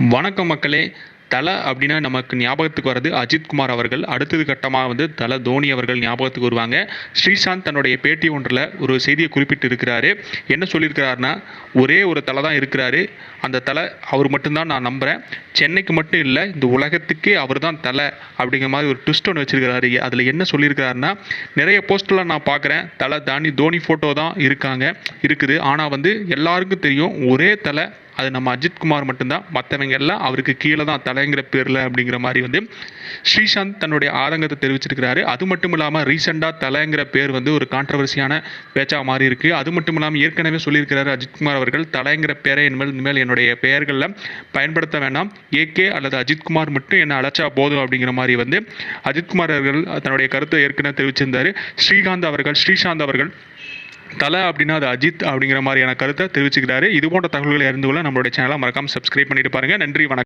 வணக்கம் மக்களே. தலை அப்படின்னா நமக்கு ஞாபகத்துக்கு வர்றது அஜித்குமார் அவர்கள். அடுத்தது கட்டமாக வந்து தலை தோனி அவர்கள் ஞாபகத்துக்கு வருவாங்க. ஸ்ரீசாந்த் தன்னுடைய பேட்டி ஒன்றில் ஒரு செய்தியை குறிப்பிட்டு இருக்கிறாரு என்ன சொல்லியிருக்கிறாருன்னா ஒரே ஒரு தலை தான் இருக்கிறாரு. அந்த தலை அவர் மட்டும்தான் நான் நம்புகிறேன் சென்னைக்கு மட்டும் இல்லை இந்த உலகத்துக்கே அவர் தான் தலை அப்படிங்கிற மாதிரி ஒரு ட்விஸ்ட் ஒன்று வச்சிருக்கிறாரு. அதில் என்ன சொல்லியிருக்கிறாருன்னா நிறைய போஸ்டரில் நான் பார்க்குறேன். தலை தானி தோனி ஃபோட்டோ தான் இருக்காங்க இருக்குது. ஆனால் வந்து எல்லாருக்கும் தெரியும் ஒரே தலை அது நம்ம அஜித்குமார் மட்டும்தான். மற்றவங்க எல்லாம் அவருக்கு கீழே தான் தலைங்கிற பேரில் அப்படிங்கிற மாதிரி வந்து ஸ்ரீசாந்த் தன்னுடைய ஆதங்கத்தை தெரிவிச்சிருக்கிறாரு. அது மட்டும் இல்லாமல் ரீசெண்டாக தலைங்கிற பேர் வந்து ஒரு கான்ட்ரவர்சியான பேச்சாக மாறி இருக்கு. அது மட்டும் இல்லாமல் ஏற்கனவே சொல்லியிருக்கிறாரு அஜித்குமார் அவர்கள் தலைங்கிற பேரை இனிமேல் இனிமேல் என்னுடைய பெயர்களில் பயன்படுத்த வேண்டாம் ஏகே அல்லது அஜித்குமார் மட்டும் என்னை அழைச்சா போதும் அப்படிங்கிற மாதிரி வந்து அஜித்குமார் அவர்கள் தன்னுடைய கருத்தை ஏற்கனவே தெரிவிச்சிருந்தார். ஸ்ரீகாந்த் அவர்கள் ஸ்ரீசாந்த் அவர்கள் தலை அப்படின்னா அது அஜித் அப்படிங்கிற மாதிரியான கருத்தை தெரிவிச்சுக்கிறாரு. இது போன்ற தகவல்களை அறிந்து கொள்ள நம்மளுடைய சேனலை மறக்காம சப்ஸ்கிரைப் பண்ணிட்டு பாருங்க. நன்றி வணக்கம்.